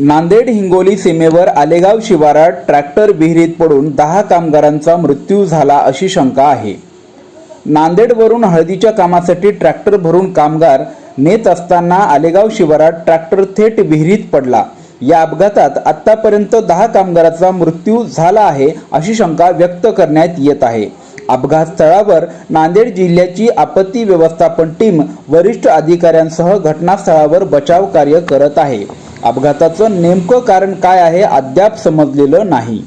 नांदेड हिंगोली सीमेवर आलेगाव शिवारात ट्रॅक्टर विहिरीत पडून दहा कामगारांचा मृत्यू झाला अशी शंका आहे. नांदेडवरून हळदीच्या कामासाठी ट्रॅक्टर भरून कामगार नेत असताना आलेगाव शिवारात ट्रॅक्टर थेट विहिरीत पडला. या अपघातात आत्तापर्यंत दहा कामगाराचा मृत्यू झाला आहे अशी शंका व्यक्त करण्यात येत आहे. अपघात स्थळावर नांदेड जिल्ह्याची आपत्ती व्यवस्थापन टीम वरिष्ठ अधिकाऱ्यांसह घटनास्थळावर बचाव कार्य करत आहे. अपघाताचं नेमकं कारण काय आहे अद्याप समजलेलं नाही.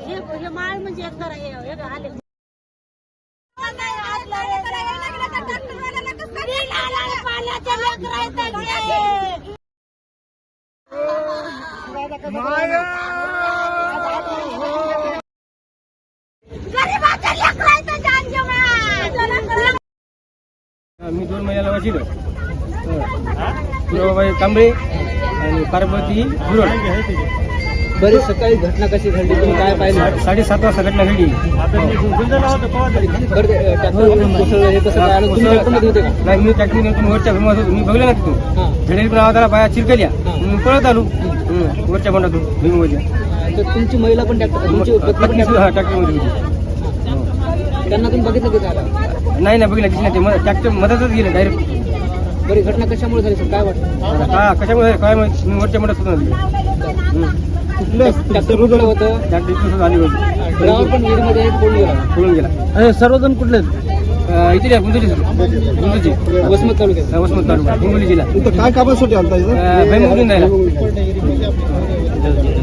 हे हे माळ म्हणजे एकदा हे हे आले. गरीबाच्या दोन महिन्याला वाचिल बाई कांबळे आणि पार्वती गुरड बरीच सकाळी घटना कशी घडली? तुम्ही काय पाहिलं? साडेसात वाजता घटना घडली. बरं हे. तुम्ही नाही मी टॅक्सी नेतो वरच्या भीमात होतो. मी बघलं ना तिथून. झेडेल आवाजाला बाया चिरकल्या. मी पळत आलो. वरच्या बंडातून भीमवरच्या तर तुमची महिला पण ट्रॅक्टर तुमची पत्नी पण ट्रॅक्टर हा ट्रॅक्टरमध्ये होती. त्यांना तुम्ही बघितलं की? काय नाही नाही बघितलं दिसलं ते ट्रॅक्टर मधातच गेलं डायरेक्ट बरी घटना कशामुळे झाली? सर काय वाटतं? हा कशामुळे? काय माहिती? मी वरच्या होतो ट्रॅक्टर कुठलं? होतं? ट्रॅक्टर इथून आली होती. ड्रायव्हर पण विहिरीमध्ये पडून गेला? पळून गेला? सर्वजण कुठले इथे वसमत तालुक्यात. वसमत तालुका हिंगोली जिल्हा. इथं काय कामासाठी आलता इथं? भैमुगून जायला.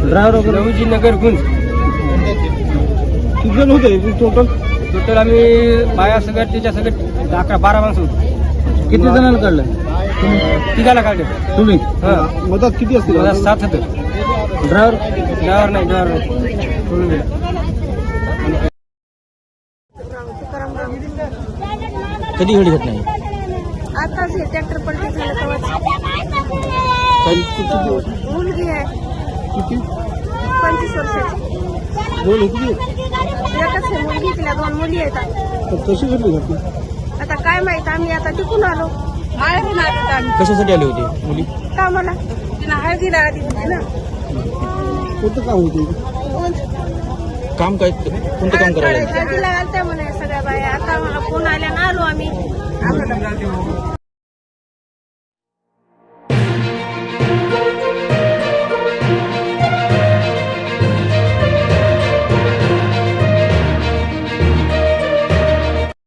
ड्रायव्हर नगर गुंज. किती जण होते? टोटल? टोटल आम्ही बाया सगळ्यात त्याच्या सगळ्यात अकरा बारा माणसं होतो. किती जणांना काढलं तिघाला काढले. तुम्ही? हा. मदत किती असतील मला सात होतं. ड्रायव्हर? ड्रायव्हर नाही ड्रायव्हर नाही. गेला कधी घडली घटना ही? आताच हे ट्रॅक्टर पलटी झालं तेव्हाच. मुलगी आहे. किती? पंचवीस वर्षाची. दोन होती आहे मुलगी तिला दोन मुली आहेत तर कशी घडली घटना? आता काय माहीत आम्ही आता टिकून आलो. माळून आलो आम्ही. कशासाठी आली होती मुली? का मला तिला हळदीला आधी होती ना. कोणतं काम होतं? काम काय? कोणतं काम करायला हळदीला आलत्या म्हणे सगळ्या बाया. आता मला फोन आल्या ना आलो आम्ही. आम्हाला